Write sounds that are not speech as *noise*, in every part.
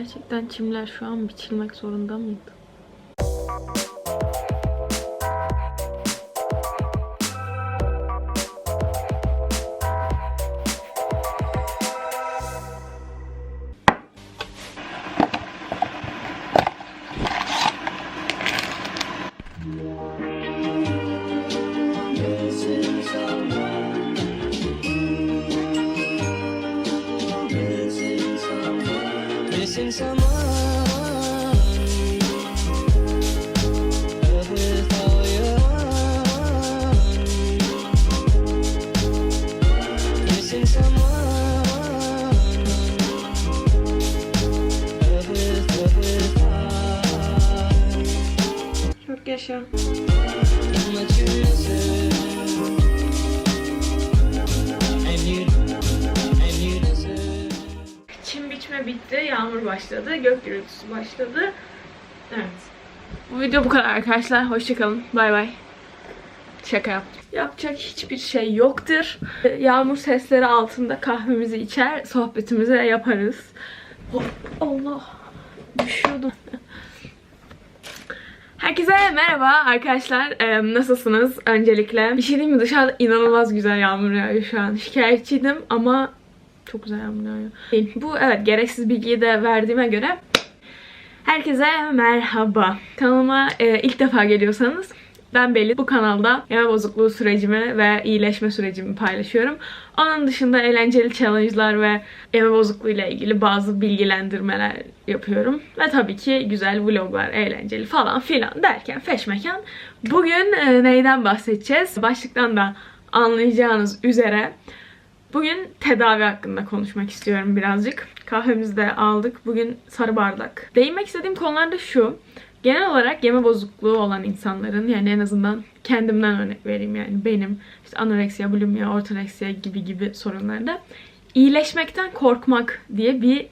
Gerçekten çimler şu an biçilmek zorunda mıydı? Deserve Çim biçme bitti. Yağmur başladı. Gök gürültüsü başladı. Evet. Bu video bu kadar arkadaşlar. Hoşçakalın. Bay bay. Şaka yaptım. Yapacak hiçbir şey yoktur. Yağmur sesleri altında kahvemizi içer, sohbetimizi yaparız. Oh, Allah. Düşüyordum. Herkese merhaba arkadaşlar. Ee, nasılsınız öncelikle? Bir şey diyeyim mi? Dışarıda inanılmaz güzel yağmur yağıyor şu an. Şikayetçiydim ama çok güzel yağmur yağıyor. Bu evet gereksiz bilgiyi de verdiğime göre Herkese merhaba. Kanalıma e, ilk defa geliyorsanız ben Belli. Bu kanalda yeme bozukluğu sürecimi ve iyileşme sürecimi paylaşıyorum. Onun dışında eğlenceli challenge'lar ve yeme bozukluğu ile ilgili bazı bilgilendirmeler yapıyorum. Ve tabii ki güzel vloglar, eğlenceli falan filan derken feşmekan. Bugün e, neyden bahsedeceğiz? Başlıktan da anlayacağınız üzere Bugün tedavi hakkında konuşmak istiyorum birazcık. Kahvemizi de aldık. Bugün sarı bardak. Değinmek istediğim konular da şu. Genel olarak yeme bozukluğu olan insanların yani en azından kendimden örnek vereyim yani benim işte anoreksiya, bulimia, ortoreksiya gibi gibi sorunlarda iyileşmekten korkmak diye bir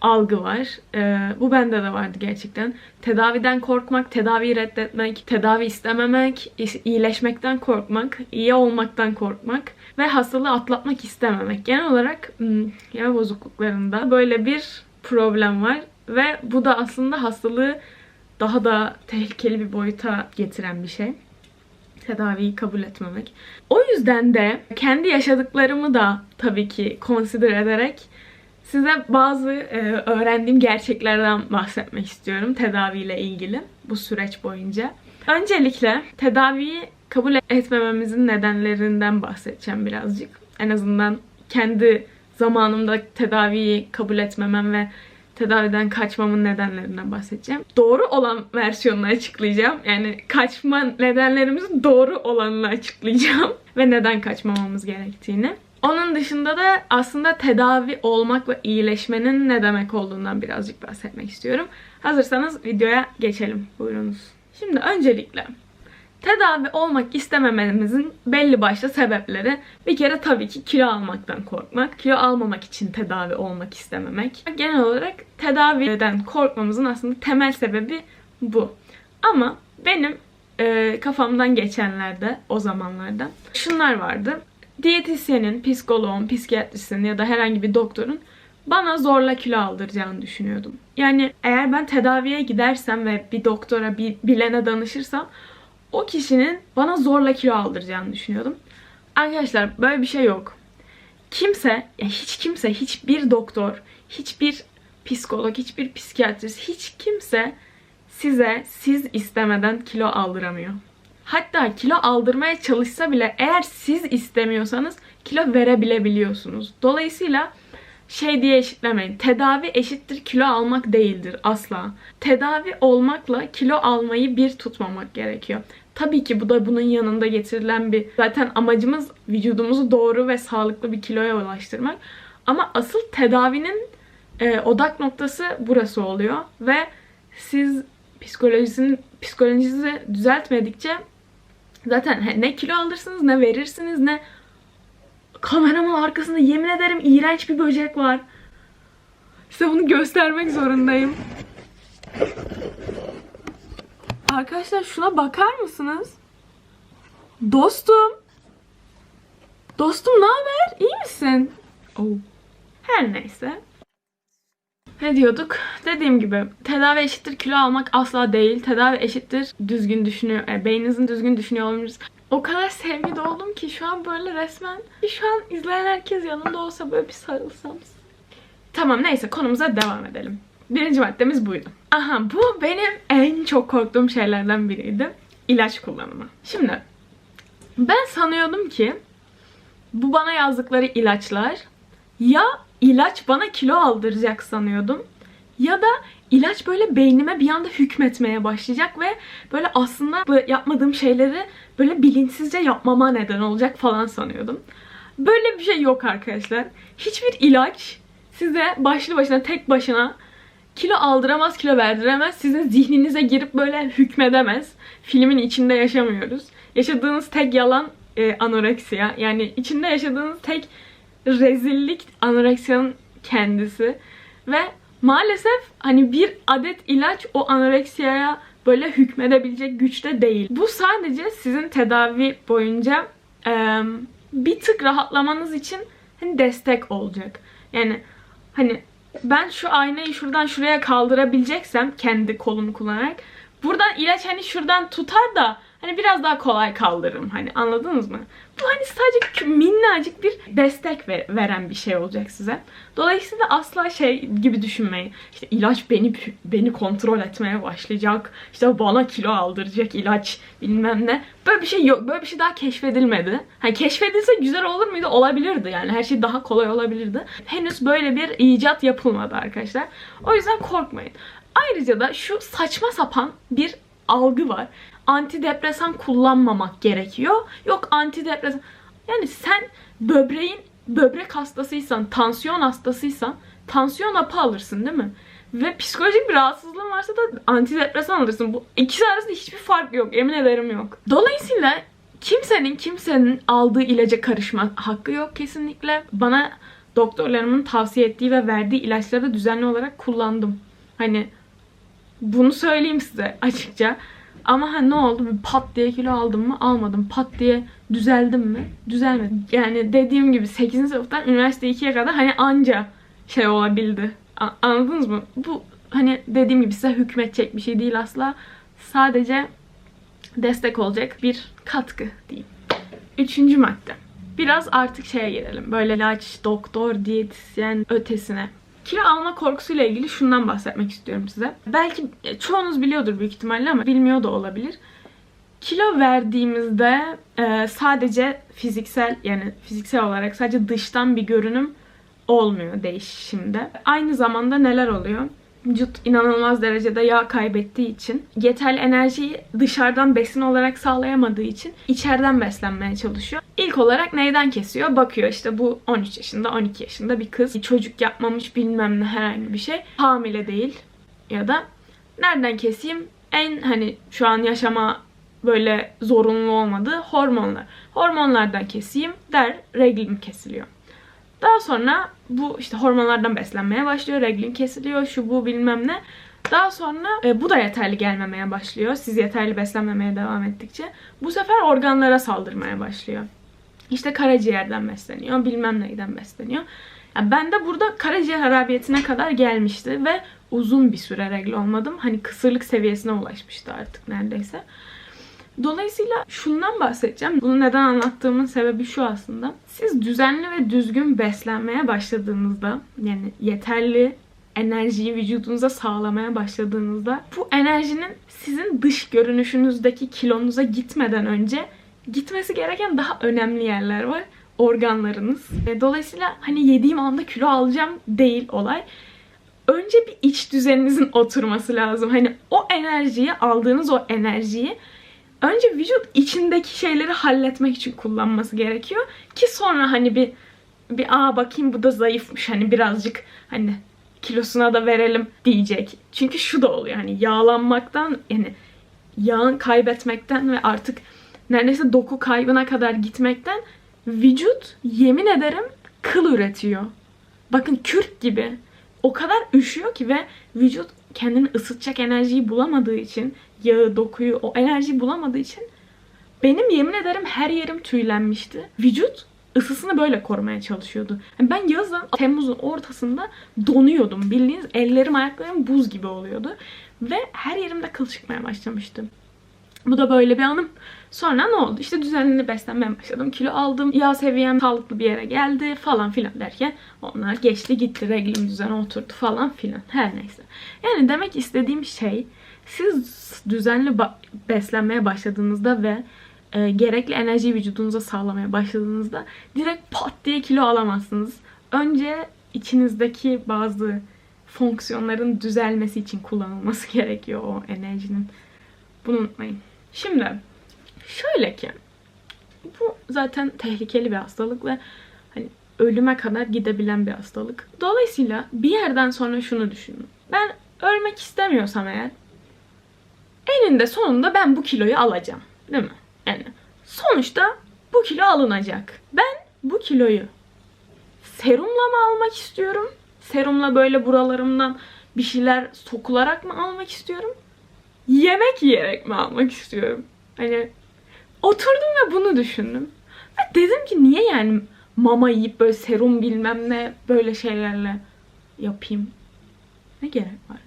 algı var. Ee, bu bende de vardı gerçekten. Tedaviden korkmak, tedaviyi reddetmek, tedavi istememek, iyileşmekten korkmak, iyi olmaktan korkmak ve hastalığı atlatmak istememek. Genel olarak hmm, yeme bozukluklarında böyle bir problem var ve bu da aslında hastalığı daha da tehlikeli bir boyuta getiren bir şey. Tedaviyi kabul etmemek. O yüzden de kendi yaşadıklarımı da tabii ki consider ederek size bazı e, öğrendiğim gerçeklerden bahsetmek istiyorum tedaviyle ilgili bu süreç boyunca. Öncelikle tedaviyi kabul etmememizin nedenlerinden bahsedeceğim birazcık. En azından kendi zamanımda tedaviyi kabul etmemem ve tedaviden kaçmamın nedenlerinden bahsedeceğim. Doğru olan versiyonunu açıklayacağım. Yani kaçma nedenlerimizin doğru olanını açıklayacağım. *laughs* ve neden kaçmamamız gerektiğini. Onun dışında da aslında tedavi olmak ve iyileşmenin ne demek olduğundan birazcık bahsetmek istiyorum. Hazırsanız videoya geçelim. Buyurunuz. Şimdi öncelikle tedavi olmak istemememizin belli başlı sebepleri. Bir kere tabii ki kilo almaktan korkmak. Kilo almamak için tedavi olmak istememek. Genel olarak tedaviden korkmamızın aslında temel sebebi bu. Ama benim e, kafamdan geçenlerde o zamanlarda şunlar vardı. Diyetisyenin, psikoloğun, psikiyatristin ya da herhangi bir doktorun bana zorla kilo aldıracağını düşünüyordum. Yani eğer ben tedaviye gidersem ve bir doktora, bir bilene danışırsam o kişinin bana zorla kilo aldıracağını düşünüyordum. Arkadaşlar böyle bir şey yok. Kimse, ya hiç kimse, hiçbir doktor, hiçbir psikolog, hiçbir psikiyatrist, hiç kimse size siz istemeden kilo aldıramıyor. Hatta kilo aldırmaya çalışsa bile eğer siz istemiyorsanız kilo verebilebiliyorsunuz. Dolayısıyla şey diye eşitlemeyin. Tedavi eşittir kilo almak değildir asla. Tedavi olmakla kilo almayı bir tutmamak gerekiyor. Tabii ki bu da bunun yanında getirilen bir zaten amacımız vücudumuzu doğru ve sağlıklı bir kiloya ulaştırmak. Ama asıl tedavinin e, odak noktası burası oluyor ve siz psikolojisini psikolojinizi düzeltmedikçe zaten ne kilo alırsınız ne verirsiniz ne kameramın arkasında yemin ederim iğrenç bir böcek var. Size bunu göstermek zorundayım. Arkadaşlar şuna bakar mısınız? Dostum. Dostum ne haber? İyi misin? Oh. Her neyse. Ne diyorduk? Dediğim gibi tedavi eşittir kilo almak asla değil. Tedavi eşittir düzgün düşünüyor, e, beyninizin düzgün düşünüyor olmanız. O kadar sevgi doldum ki şu an böyle resmen şu an izleyen herkes yanında olsa böyle bir sarılsam. Tamam neyse konumuza devam edelim. Birinci maddemiz buydu. Aha bu benim en çok korktuğum şeylerden biriydi. İlaç kullanımı. Şimdi ben sanıyordum ki bu bana yazdıkları ilaçlar ya ilaç bana kilo aldıracak sanıyordum ya da ilaç böyle beynime bir anda hükmetmeye başlayacak ve böyle aslında bu yapmadığım şeyleri böyle bilinçsizce yapmama neden olacak falan sanıyordum. Böyle bir şey yok arkadaşlar. Hiçbir ilaç size başlı başına tek başına kilo aldıramaz, kilo verdiremez. Sizin zihninize girip böyle hükmedemez. Filmin içinde yaşamıyoruz. Yaşadığınız tek yalan e, anoreksiya. Yani içinde yaşadığınız tek rezillik anoreksiyanın kendisi. Ve maalesef hani bir adet ilaç o anoreksiyaya böyle hükmedebilecek güçte değil. Bu sadece sizin tedavi boyunca e, bir tık rahatlamanız için hani destek olacak. Yani hani ben şu aynayı şuradan şuraya kaldırabileceksem kendi kolumu kullanarak buradan ilaç hani şuradan tutar da hani biraz daha kolay kaldırırım hani anladınız mı? Bu hani sadece minnacık bir destek ve- veren bir şey olacak size. Dolayısıyla asla şey gibi düşünmeyin. İşte ilaç beni beni kontrol etmeye başlayacak. İşte bana kilo aldıracak ilaç bilmem ne. Böyle bir şey yok. Böyle bir şey daha keşfedilmedi. Hani keşfedilse güzel olur muydu? Olabilirdi yani. Her şey daha kolay olabilirdi. Henüz böyle bir icat yapılmadı arkadaşlar. O yüzden korkmayın. Ayrıca da şu saçma sapan bir algı var. Antidepresan kullanmamak gerekiyor. Yok antidepresan. Yani sen böbreğin böbrek hastasıysan, tansiyon hastasıysan tansiyon hapı alırsın değil mi? Ve psikolojik bir rahatsızlığın varsa da antidepresan alırsın. Bu ikisi arasında hiçbir fark yok. Emin ederim yok. Dolayısıyla kimsenin kimsenin aldığı ilaca karışma hakkı yok kesinlikle. Bana doktorlarımın tavsiye ettiği ve verdiği ilaçları düzenli olarak kullandım. Hani bunu söyleyeyim size açıkça. Ama ha ne oldu? Bir pat diye kilo aldım mı? Almadım. Pat diye düzeldim mi? Düzelmedim. Yani dediğim gibi 8. sınıftan üniversite 2'ye kadar hani anca şey olabildi. A- anladınız mı? Bu hani dediğim gibi size hükmetecek bir şey değil asla. Sadece destek olacak bir katkı diyeyim. Üçüncü madde. Biraz artık şeye gelelim. Böyle ilaç, doktor, diyetisyen ötesine. Kilo alma korkusuyla ilgili şundan bahsetmek istiyorum size. Belki e, çoğunuz biliyordur büyük ihtimalle ama bilmiyor da olabilir. Kilo verdiğimizde e, sadece fiziksel yani fiziksel olarak sadece dıştan bir görünüm olmuyor değişimde. Aynı zamanda neler oluyor? Vücut inanılmaz derecede yağ kaybettiği için, yeterli enerjiyi dışarıdan besin olarak sağlayamadığı için içeriden beslenmeye çalışıyor. İlk olarak neyden kesiyor? Bakıyor işte bu 13 yaşında, 12 yaşında bir kız. Çocuk yapmamış bilmem ne herhangi bir şey. Hamile değil. Ya da nereden keseyim? En hani şu an yaşama böyle zorunlu olmadığı hormonlar. Hormonlardan keseyim der, reglim kesiliyor. Daha sonra bu işte hormonlardan beslenmeye başlıyor. Reglin kesiliyor. Şu bu bilmem ne. Daha sonra e, bu da yeterli gelmemeye başlıyor. Siz yeterli beslenmemeye devam ettikçe. Bu sefer organlara saldırmaya başlıyor. İşte karaciğerden besleniyor. Bilmem neyden besleniyor. Yani ben de burada karaciğer harabiyetine kadar gelmişti ve uzun bir süre regl olmadım. Hani kısırlık seviyesine ulaşmıştı artık neredeyse. Dolayısıyla şundan bahsedeceğim. Bunu neden anlattığımın sebebi şu aslında. Siz düzenli ve düzgün beslenmeye başladığınızda yani yeterli enerjiyi vücudunuza sağlamaya başladığınızda bu enerjinin sizin dış görünüşünüzdeki kilonuza gitmeden önce gitmesi gereken daha önemli yerler var. Organlarınız. E, Dolayısıyla hani yediğim anda kilo alacağım değil olay önce bir iç düzeninizin oturması lazım. Hani o enerjiyi, aldığınız o enerjiyi önce vücut içindeki şeyleri halletmek için kullanması gerekiyor ki sonra hani bir bir aa bakayım bu da zayıfmış hani birazcık hani kilosuna da verelim diyecek. Çünkü şu da oluyor hani yağlanmaktan yani yağın kaybetmekten ve artık neredeyse doku kaybına kadar gitmekten vücut yemin ederim kıl üretiyor. Bakın kürk gibi. O kadar üşüyor ki ve vücut kendini ısıtacak enerjiyi bulamadığı için, yağı, dokuyu, o enerjiyi bulamadığı için benim yemin ederim her yerim tüylenmişti. Vücut ısısını böyle korumaya çalışıyordu. Yani ben yazın Temmuz'un ortasında donuyordum. Bildiğiniz ellerim ayaklarım buz gibi oluyordu. Ve her yerimde kıl çıkmaya başlamıştı. Bu da böyle bir anım. Sonra ne oldu? İşte düzenli beslenmeye başladım. Kilo aldım. Yağ seviyem sağlıklı bir yere geldi falan filan derken onlar geçti gitti. Reglim düzene oturdu falan filan. Her neyse. Yani demek istediğim şey siz düzenli beslenmeye başladığınızda ve e, gerekli enerjiyi vücudunuza sağlamaya başladığınızda direkt pat diye kilo alamazsınız. Önce içinizdeki bazı fonksiyonların düzelmesi için kullanılması *laughs* gerekiyor o enerjinin. Bunu unutmayın. Şimdi şöyle ki bu zaten tehlikeli bir hastalık ve hani ölüme kadar gidebilen bir hastalık. Dolayısıyla bir yerden sonra şunu düşünün. Ben ölmek istemiyorsam eğer eninde sonunda ben bu kiloyu alacağım. Değil mi? Yani sonuçta bu kilo alınacak. Ben bu kiloyu serumla mı almak istiyorum? Serumla böyle buralarımdan bir şeyler sokularak mı almak istiyorum? Yemek yiyerek mi almak istiyorum? Hani oturdum ve bunu düşündüm. Ve dedim ki niye yani mama yiyip böyle serum bilmem ne böyle şeylerle yapayım? Ne gerek var?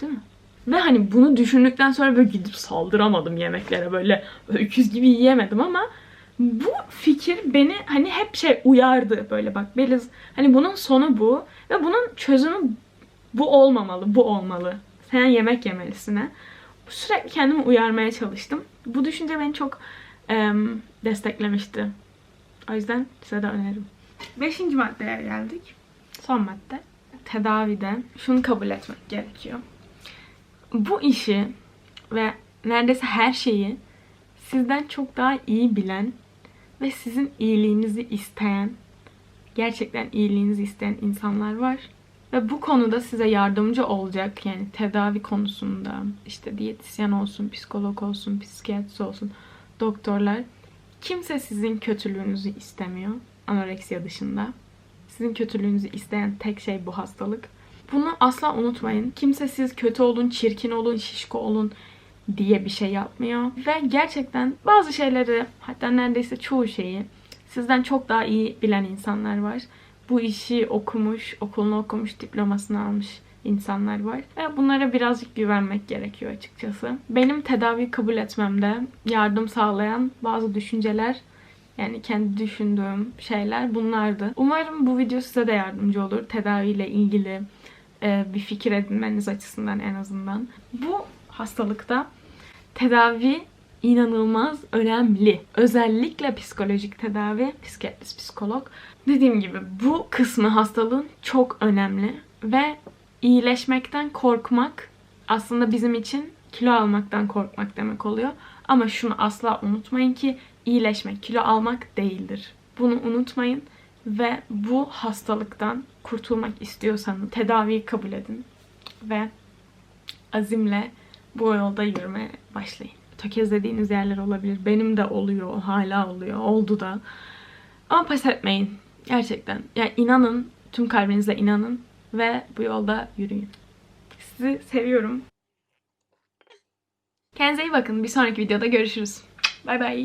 Değil mi? Ve hani bunu düşündükten sonra böyle gidip saldıramadım yemeklere böyle öküz gibi yiyemedim ama bu fikir beni hani hep şey uyardı böyle bak Beliz hani bunun sonu bu ve bunun çözümü bu olmamalı bu olmalı sen yemek yemelisin ha. Sürekli kendimi uyarmaya çalıştım. Bu düşünce beni çok em, desteklemişti. O yüzden size de öneririm. Beşinci maddeye geldik. Son madde. Tedavide şunu kabul etmek gerekiyor. Bu işi ve neredeyse her şeyi sizden çok daha iyi bilen ve sizin iyiliğinizi isteyen, gerçekten iyiliğinizi isteyen insanlar var. Ve bu konuda size yardımcı olacak yani tedavi konusunda işte diyetisyen olsun, psikolog olsun, psikiyatrist olsun, doktorlar. Kimse sizin kötülüğünüzü istemiyor anoreksiya dışında. Sizin kötülüğünüzü isteyen tek şey bu hastalık. Bunu asla unutmayın. Kimse siz kötü olun, çirkin olun, şişko olun diye bir şey yapmıyor. Ve gerçekten bazı şeyleri hatta neredeyse çoğu şeyi sizden çok daha iyi bilen insanlar var. Bu işi okumuş, okulunu okumuş, diplomasını almış insanlar var. Ve bunlara birazcık güvenmek gerekiyor açıkçası. Benim tedavi kabul etmemde yardım sağlayan bazı düşünceler yani kendi düşündüğüm şeyler bunlardı. Umarım bu video size de yardımcı olur. Tedaviyle ilgili e, bir fikir edinmeniz açısından en azından. Bu hastalıkta tedavi inanılmaz önemli. Özellikle psikolojik tedavi, psikiyatrist, psikolog. Dediğim gibi bu kısmı hastalığın çok önemli ve iyileşmekten korkmak aslında bizim için kilo almaktan korkmak demek oluyor. Ama şunu asla unutmayın ki iyileşmek kilo almak değildir. Bunu unutmayın ve bu hastalıktan kurtulmak istiyorsanız tedaviyi kabul edin ve azimle bu yolda yürümeye başlayın. Tökezlediğiniz yerler olabilir. Benim de oluyor, hala oluyor, oldu da. Ama pes etmeyin. Gerçekten. Yani inanın, tüm kalbinizle inanın ve bu yolda yürüyün. Sizi seviyorum. Kendinize iyi bakın. Bir sonraki videoda görüşürüz. Bay bay.